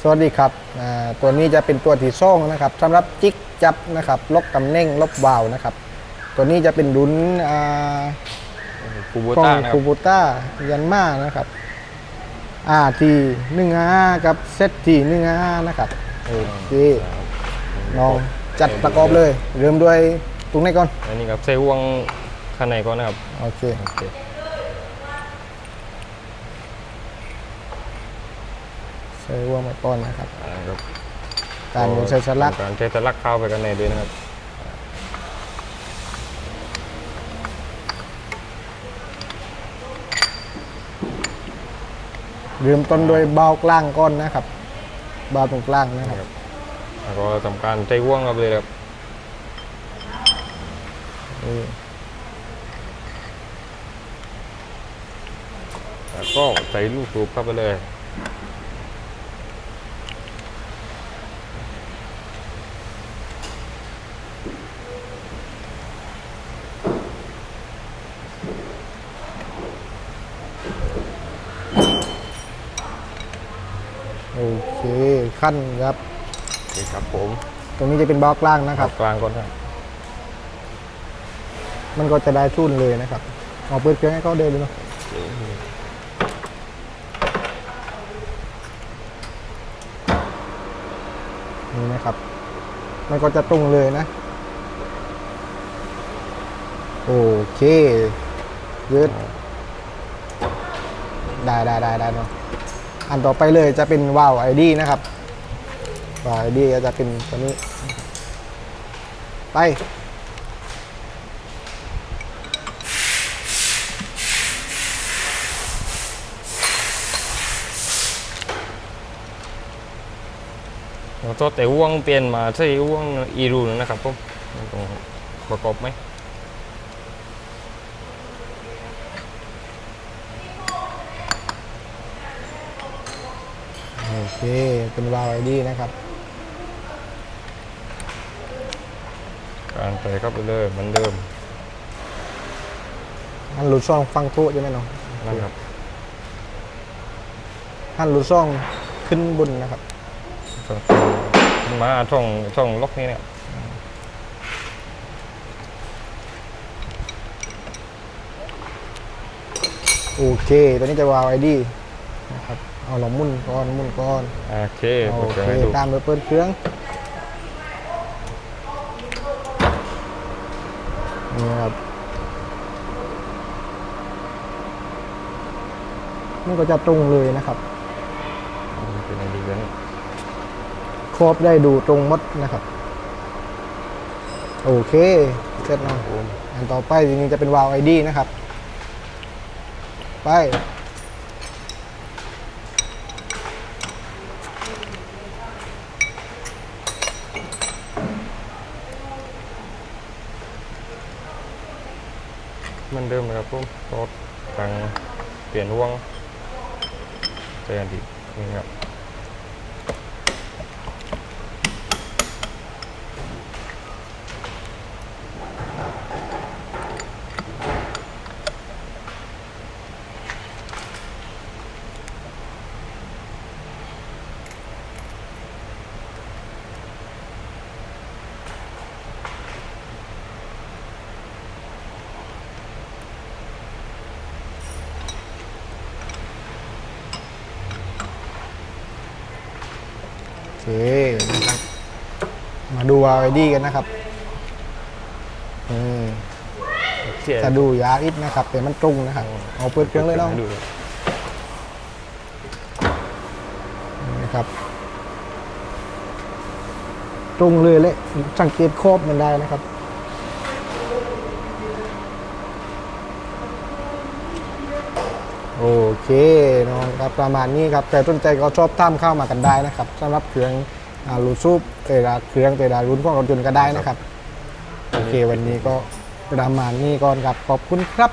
สวัสดีครับอ่าตัวนี้จะเป็นตัวที่ซ่องนะครับสำหรับจิกจับนะครับลบตำแหน่งลบวาล์วนะครับ ตัวนี้จะเป็นดุนอ่าคูโบของต้านะครัคูบบูต้ายันมานะครับอ่าทีหนึ่งห้ากับเซตทีหนึ่งห้านะครับโอเคน้องจัดประกอบเลย เริ่มด้วยตรงไหนก่อน อันนี้ครับใส่ห่วงข้างในก่อนนะครับ โอเค โอเคใส่วัวมาก่อนนะครับอ่าครับการโยนใส่สลักการใช้สลักเข้าไปกันในด้วยนะครับเริ่มต้นโดยเบากลางก้อนนะครับ เบาตรงกลางนะครับแล้วก็ทำการใช้ห่วงเข้าไปเลยครับแล้วก็ใส่ลูกสูบเข้าไปเลย โอเคขั้นครับ โอเคครับผมตรงนี้จะเป็นเบากลางนะครับกลางก่อนครับมันก็จะได้ทุ่นเลยนะครับเอาเปิดเครื่องให้เขาเดินเลยเนาะนี่นะครับ มันก็จะตรงเลยนะ โอเคยืดได้ได้ได้ได้เนาะ อันต่อไปเลยจะเป็นวาล์วไอดีนะครับวาล์วไอดีก็จะเป็นตัวนี้ ไป แล้วแต่ห่วงเปลี่ยนมาใช้ห่วงอีรูนะครับผมต้องประกอบไหม เคเป็นวาล์วไอดีนะครับการใส่เข้าไปเลยเหมือนเดิมหันหลุดซ่องฟังโต๊ะใช่ไหมน้องนะครับหันหลุดซ่องขึ้นบนนะครับมาช่องช่องล็อกนี้เนี่ยโอเคตัวนี้จะวาล์วไอดีนะครับ เอาหลอมมุ่นก้อนมุ่นก้อนโอเคโอเปิดเคให้ดูตามด้วยเปิดเครื่องนี่ครับมันก็จะตรงเลยนะครับเป็นอันดีเลยนะครอบได้ดูตรงหมดนะครับ โอเคเสร็จแล้วผมอันต่อไปจริงๆจะเป็นวาล์วไอดีนะครับ ไป มันเดิมนะครับผมรถทางเปลี่ยนวงใส่อันดีนี่ครับ มาดูวาล์วไอดีกันนะครับอืมเสียจะดูยาอิดนะครับแต่มันตรงนะครับเอาเปิดเครื่องเลยเนาะให้ดูนะครับ ตรงเลยเลยสังเกตครอบมันได้นะครับ โอเคน้องครับประมาณนี้ครับใครสนใจก็ชอบตามเข้ามากันได้นะครับสำหรับเครื่องรูซูปแต่ละเครื่องแต่ละรุ่นของรถยนต์ก็ได้นะครับ โอเควันนี้ก็ประมาณนี้ก่อนครับขอบคุณครับ